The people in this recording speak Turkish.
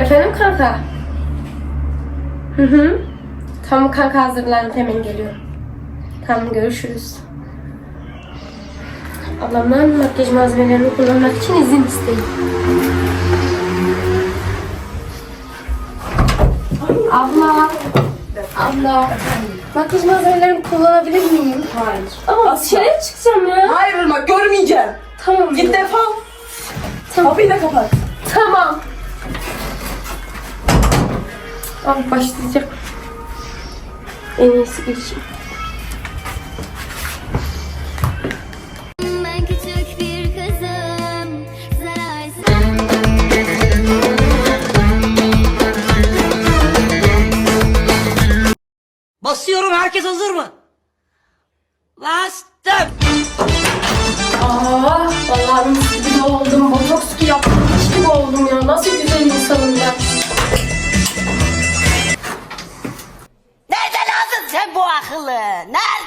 Efendim kanka? Hı hı. Tamam kanka hazırlanıp hemen geliyorum. Tamam görüşürüz. Ablamdan makyaj malzemelerini kullanmak için izin isteyeyim. Abla. Abla. Makyaj malzemelerimi kullanabilir miyim? Hayır. Ama Asla. dışarıya çıkacağım ya. Hayır Irmak görmeyeceğim. Tamam. Git defol. Tamam. Kapıyı da kapat. Tamam. Al başlayacak. En iyisi girişim. Ben küçük bir kızım Zararsız Basıyorum herkes hazır mı? Bastım. Sen bu akıllı? Nerede?